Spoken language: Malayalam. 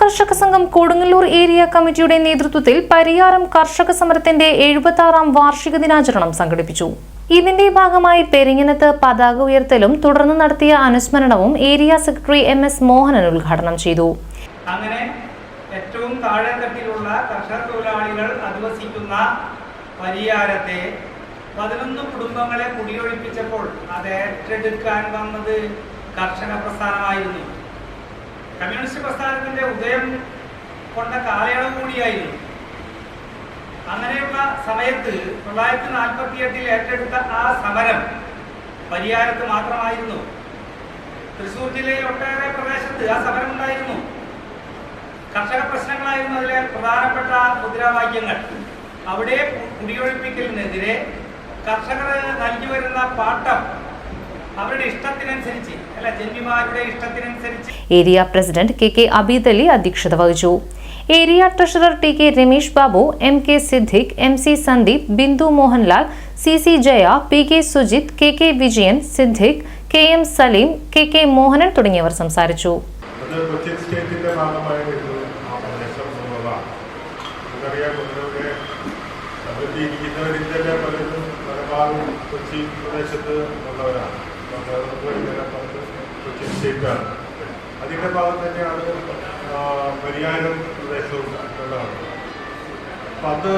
കർഷക സംഘം കൊടുങ്ങല്ലൂർ ഏരിയ കമ്മിറ്റിയുടെ നേതൃത്വത്തിൽ പരിയാരം കർഷക സമരത്തിന്റെ എഴുപത്തി ആറാം വാർഷിക ദിനാചരണം സംഘടിപ്പിച്ചു. ഇതിന്റെ ഭാഗമായി പെരിങ്ങനത്ത് പതാക ഉയർത്തലും തുടർന്ന് നടത്തിയ അനുസ്മരണവും area secretary M S Mohanan ഉദ്ഘാടനം ചെയ്തു. അങ്ങനെ ഏറ്റവും താഴെത്തട്ടിലുള്ള കർഷക തൊഴിലാളികൾ അധിവസിക്കുന്ന പരിയാരത്തെ പതിനൊന്ന് കുടുംബങ്ങളെ കുടിയൊഴിപ്പിച്ചപ്പോൾ അത് ഏറ്റെടുക്കാൻ വന്നത് കർഷക പ്രസ്ഥാനമായിരുന്നു. കമ്മ്യൂണിസ്റ്റ് പ്രസ്ഥാനത്തിന്റെ ഉദയം കൊണ്ട കാലയളവ് കൂടിയായിരുന്നു. അങ്ങനെയുള്ള സമയത്ത് തൊള്ളായിരത്തി നാൽപ്പത്തി എട്ടിൽ ഏറ്റെടുത്ത ആ സമരം പരിയാരത്ത് മാത്രമായിരുന്നു. തൃശൂർ ജില്ലയിൽ ഒട്ടേറെ പ്രദേശത്ത് ആ സമരം ഉണ്ടായിരുന്നു കർഷക പ്രശ്നങ്ങളായിരുന്നു അതിലെ പ്രധാനപ്പെട്ട മുദ്രാവാക്യങ്ങൾ. അവിടെ കുടിയൊഴിപ്പിക്കലിനെതിരെ കർഷകർ നൽകി വരുന്ന പാട്ടം area president K K Abeed Ali അധ്യക്ഷത വഹിച്ചു. Area treasurer T K Ramesh Babu M K Siddique M C Sandeep Bindu Mohanlal C C Jaya P K Sujith K K Vijayan Siddique K M Saleem K K Mohanan തുടങ്ങിയവർ സംസാരിച്ചു. അത് കൊച്ചിൻ സ്റ്റേറ്റിന്റെ ഭാഗമായി വരുന്ന ആ പ്രദേശം എന്നുള്ളതാണ് നമുക്കറിയാം കൊല്ലൂരെ ഇരിക്കുന്നവരിന്റെ പലരും പലഭാഗം കൊച്ചി പ്രദേശത്ത് ഉള്ളവരാണ് അപ്പോൾ കേരളത്തിൽ വരുന്ന പലരും സ്റ്റേറ്റാണ് അതിന്റെ ഭാഗം തന്നെയാണ് പരിഹാരം പ്രദേശവും ഉള്ളതാണ് അപ്പം അത്